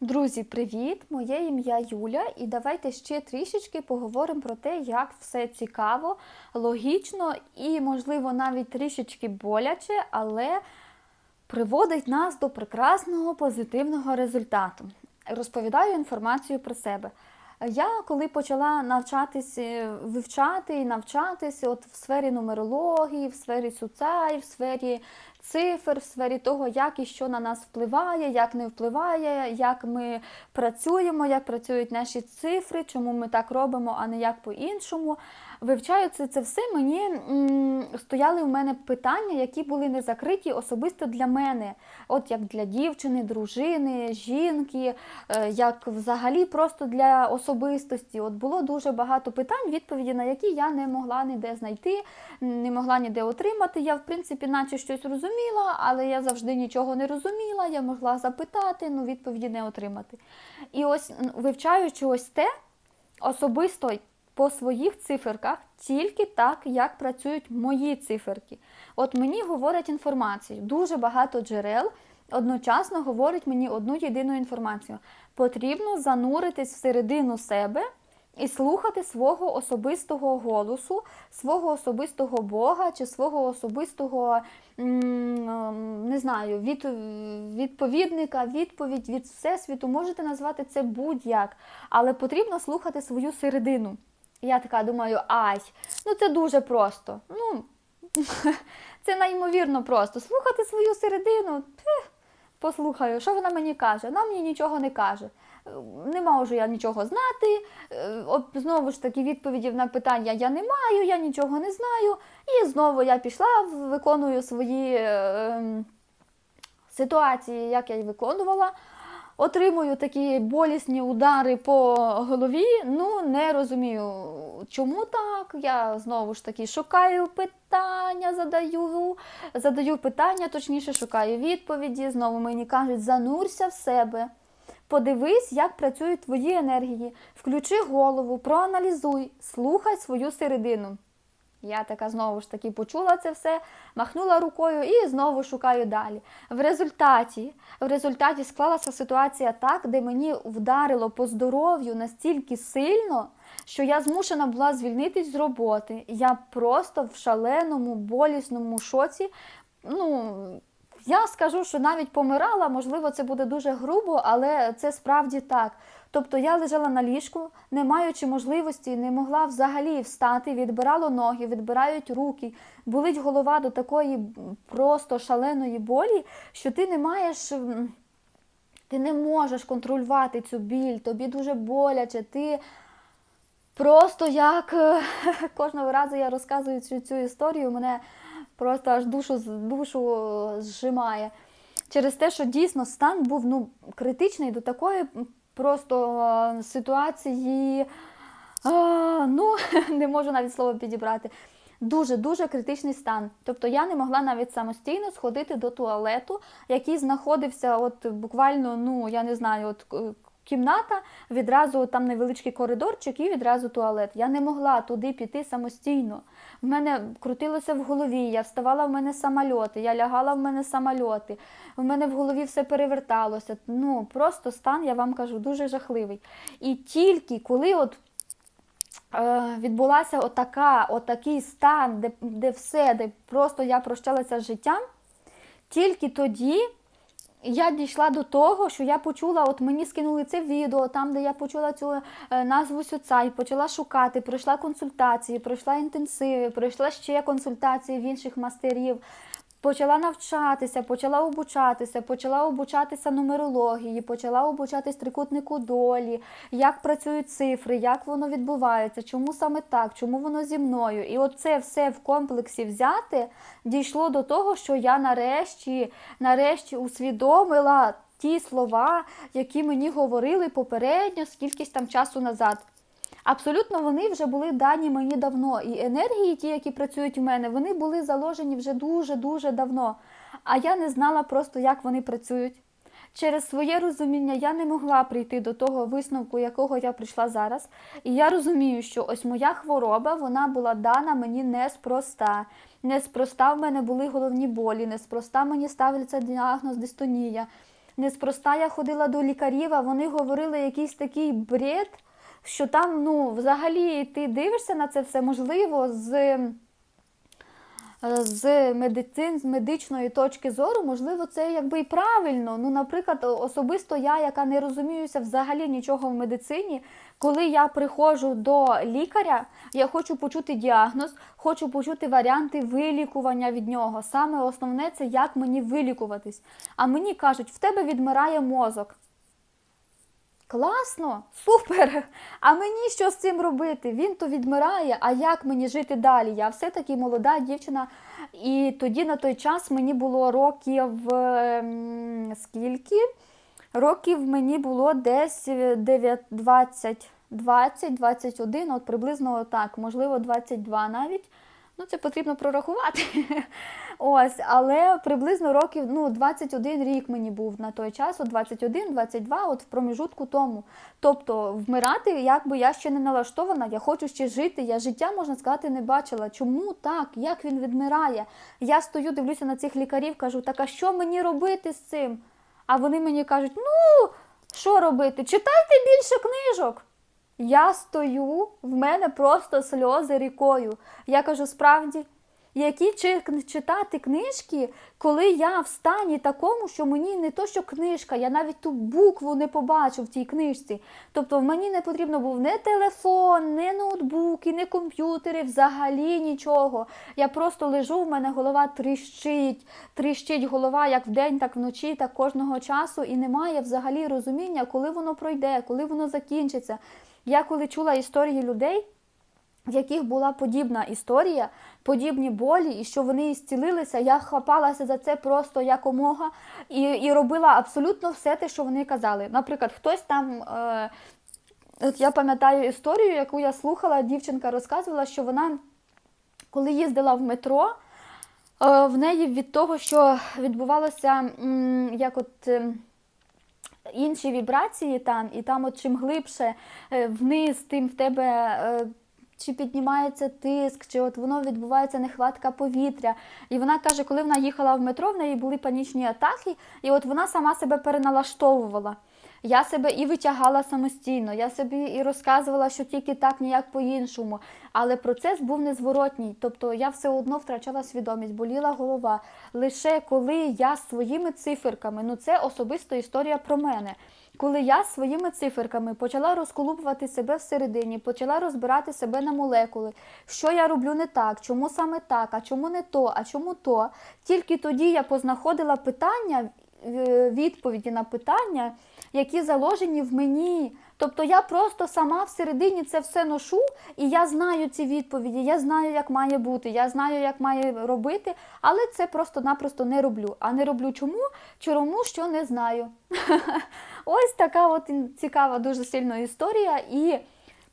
Друзі, привіт! Моє ім'я Юля, і давайте ще трішечки поговоримо про те, як все цікаво, логічно і, можливо, навіть трішечки боляче, але приводить нас до прекрасного позитивного результату. Розповідаю інформацію про себе. Я коли почала навчатись, е, вивчати і навчатись от в сфері нумерології, в сфері суцай, в сфері цифр, в сфері того, як і що на нас впливає, як не впливає, як ми працюємо, як працюють наші цифри, чому ми так робимо, а не як по-іншому. Вивчаючи це все, мені м, стояли в мене питання, які були не закриті особисто для мене, от як для дівчини, дружини, жінки, е, як взагалі просто для особистості. От було дуже багато питань, відповіді на які я не могла ніде знайти, не могла ніде отримати. Я, в принципі, наче щось розуміла, але я завжди нічого не розуміла. Я могла запитати, ну відповіді не отримати. І ось вивчаючи ось те, особисто по своїх циферках тільки так, як працюють мої циферки. От мені говорять інформацію, дуже багато джерел одночасно говорять мені одну єдину інформацію. Потрібно зануритись всередину себе і слухати свого особистого голосу, свого особистого Бога чи свого особистого не знаю, від, відповідника, відповідь від Всесвіту. Можете назвати це будь-як, але потрібно слухати свою середину. Я така думаю, ай, ну це дуже просто. Ну, це неймовірно просто. Слухати свою середину. Послухаю, що вона мені каже. Вона мені нічого не каже. Не можу я нічого знати. Е, Знову ж таки, відповідів на питання я не маю, я нічого не знаю. І знову я пішла, виконую свої е, ем, ситуації, як я й виконувала. Отримую такі болісні удари по голові. Ну, не розумію, чому так. Я знову ж таки шукаю питання, задаю, задаю питання, точніше шукаю відповіді. Знову мені кажуть, занурся в себе. Подивись, як працюють твої енергії. Включи голову, проаналізуй, слухай свою середину. Я така знову ж таки почула це все, махнула рукою і знову шукаю далі. В результаті, в результаті склалася ситуація так, де мені вдарило по здоров'ю настільки сильно, що я змушена була звільнитись з роботи. Я просто в шаленому, болісному шоці. Ну, я скажу, що навіть помирала, можливо, це буде дуже грубо, але це справді так. Тобто я лежала на ліжку, не маючи можливості, не могла взагалі встати, відбирало ноги, відбирають руки, болить голова до такої просто шаленої болі, що ти не маєш. Ти не можеш контролювати цю біль, тобі дуже боляче, ти просто як е, кожного разу я розказую цю, цю історію, мене просто аж душу, душу зжимає. Через те, що дійсно стан був ну, критичний до такої просто е, ситуації, е, ну, не можу навіть слово підібрати. Дуже-дуже критичний стан. Тобто я не могла навіть самостійно сходити до туалету, який знаходився от буквально, ну я не знаю, от е, кімната, відразу там невеличкий коридорчик і відразу туалет. Я не могла туди піти самостійно. В мене крутилося в голові, я вставала в мене самольоти, я лягала в мене самольоти, в мене в голові все переверталося. Ну просто стан, я вам кажу, дуже жахливий. І тільки коли от е, відбулася отака, отакий стан, де, де все, де просто я прощалася з життям, тільки тоді я дійшла до того, що я почула, от мені скинули це відео, там, де я почула цю назву сюца, і почала шукати, пройшла консультації, пройшла інтенсиви, пройшла ще консультації в інших мастерів. Почала навчатися, почала обучатися, почала обучатися нумерології, почала обучатись трикутнику долі, як працюють цифри, як воно відбувається, чому саме так, чому воно зі мною. І оце все в комплексі взяти дійшло до того, що я нарешті, нарешті усвідомила ті слова, які мені говорили попередньо, скількись там часу назад. Абсолютно вони вже були дані мені давно. І енергії, ті, які працюють у мене, вони були заложені вже дуже-дуже давно. А я не знала просто, як вони працюють. Через своє розуміння я не могла прийти до того висновку, якого я прийшла зараз. І я розумію, що ось моя хвороба вона була дана мені неспроста. Неспроста в мене були головні болі, неспроста мені ставиться діагноз дистонія. неспроста я ходила до лікарів, а вони говорили якийсь такий бред, що там, ну, взагалі, ти дивишся на це все, можливо, з з медицин, з медичної точки зору, можливо, це якби і правильно. Ну, наприклад, особисто я, яка не розуміюся взагалі нічого в медицині, коли я приходжу до лікаря, я хочу почути діагноз, хочу почути варіанти вилікування від нього. Саме основне це як мені вилікуватись. А мені кажуть, в тебе відмирає мозок. Класно, супер! А мені що з цим робити? Він то відмирає, а як мені жити далі? Я все-таки молода дівчина. І тоді на той час мені було років ем, скільки? Років мені було десь 9, 20, 20, 21, от приблизно так, можливо, 22 навіть. Ну, це потрібно прорахувати. Ось, але приблизно років ну, 21 рік мені був на той час, от 21-22, от в проміжутку тому. Тобто вмирати, якби я ще не налаштована, я хочу ще жити. Я життя, можна сказати, не бачила. Чому так? Як він відмирає? Я стою, дивлюся на цих лікарів, кажу, так а що мені робити з цим? А вони мені кажуть, ну, що робити? Читайте більше книжок. Я стою, в мене просто сльози рікою. Я кажу, справді, які читати книжки, коли я в стані такому, що мені не то, що книжка, я навіть ту букву не побачу в тій книжці. Тобто мені не потрібно був не телефон, не ноутбуки, не комп'ютери, взагалі нічого. Я просто лежу, в мене голова тріщить, тріщить голова як вдень, так вночі, так кожного часу, і немає взагалі розуміння, коли воно пройде, коли воно закінчиться. Я коли чула історії людей, в яких була подібна історія, подібні болі, і що вони зцілилися, я хапалася за це просто якомога і і робила абсолютно все те, що вони казали. Наприклад, хтось там. Е, От я пам'ятаю історію, яку я слухала, дівчинка розказувала, що вона, коли їздила в метро, е, в неї від того, що відбувалося, як от інші вібрації там, і там от чим глибше е, вниз, тим в тебе. Чи піднімається тиск, чи от воно відбувається нехватка повітря. І вона каже, коли вона їхала в метро, в неї були панічні атаки, і от вона сама себе переналаштовувала. Я себе і витягала самостійно, я собі і розказувала, що тільки так, ніяк по-іншому. Але процес був незворотній. Тобто я все одно втрачала свідомість, боліла голова. Лише коли я своїми циферками, ну це особисто історія про мене. Коли я своїми циферками почала розколупувати себе всередині, почала розбирати себе на молекули, що я роблю не так, чому саме так, а чому не то, а чому то, тільки тоді я познаходила питання, е, відповіді на питання які заложені в мені. Тобто я просто сама всередині це все ношу, і я знаю ці відповіді, я знаю, як має бути, я знаю, як має робити, але це просто-напросто не роблю. А не роблю чому? Чому що не знаю. Ось така от цікава, дуже сильна історія. І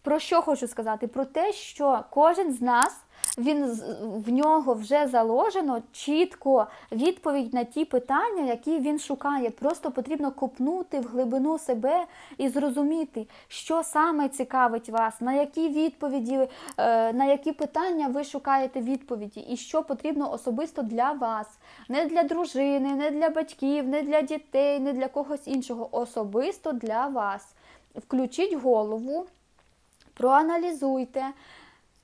про що хочу сказати? Про те, що кожен з нас він в нього вже заложено чітко відповідь на ті питання, які він шукає. Просто потрібно копнути в глибину себе і зрозуміти, що саме цікавить вас, на які відповіді, е, на які питання ви шукаєте відповіді, і що потрібно особисто для вас, не для дружини, не для батьків, не для дітей, не для когось іншого. Особисто для вас. Включіть голову, проаналізуйте.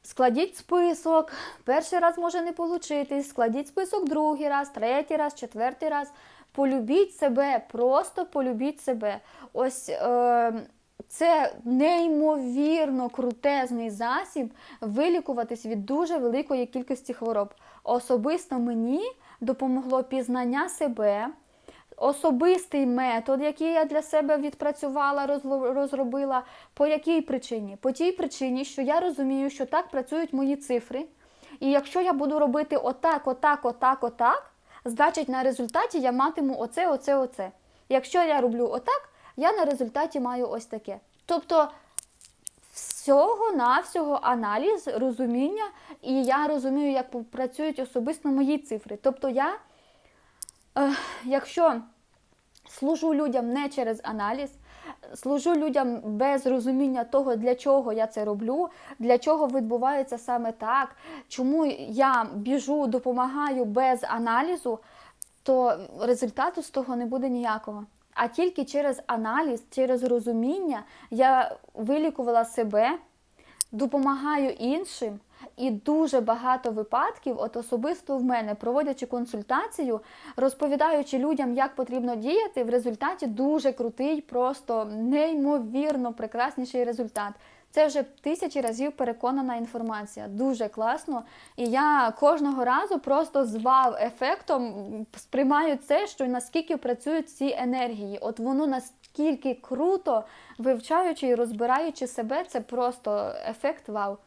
Складіть список. Перший раз може не вийти. Складіть список другий раз, третій раз, четвертий раз. Полюбіть себе, просто полюбіть себе. Ось е, це неймовірно крутезний засіб вилікуватись від дуже великої кількості хвороб. Особисто мені допомогло пізнання себе особистий метод, який я для себе відпрацювала, розробила. По якій причині? По тій причині, що я розумію, що так працюють мої цифри. І якщо я буду робити отак, отак, отак, отак, значить на результаті я матиму оце, оце, оце. Якщо я роблю отак, я на результаті маю ось таке. Тобто всього-навсього аналіз, розуміння, і я розумію, як працюють особисто мої цифри. Тобто я якщо служу людям не через аналіз, служу людям без розуміння того, для чого я це роблю, для чого відбувається саме так, чому я біжу, допомагаю без аналізу, то результату з того не буде ніякого. А тільки через аналіз, через розуміння я вилікувала себе, допомагаю іншим. І дуже багато випадків, от особисто в мене, проводячи консультацію, розповідаючи людям, як потрібно діяти, в результаті дуже крутий, просто неймовірно прекрасніший результат. Це вже тисячі разів переконана інформація. Дуже класно. І я кожного разу просто з вау-ефектом сприймаю це, що наскільки працюють ці енергії. От воно наскільки круто, вивчаючи і розбираючи себе, це просто ефект вау.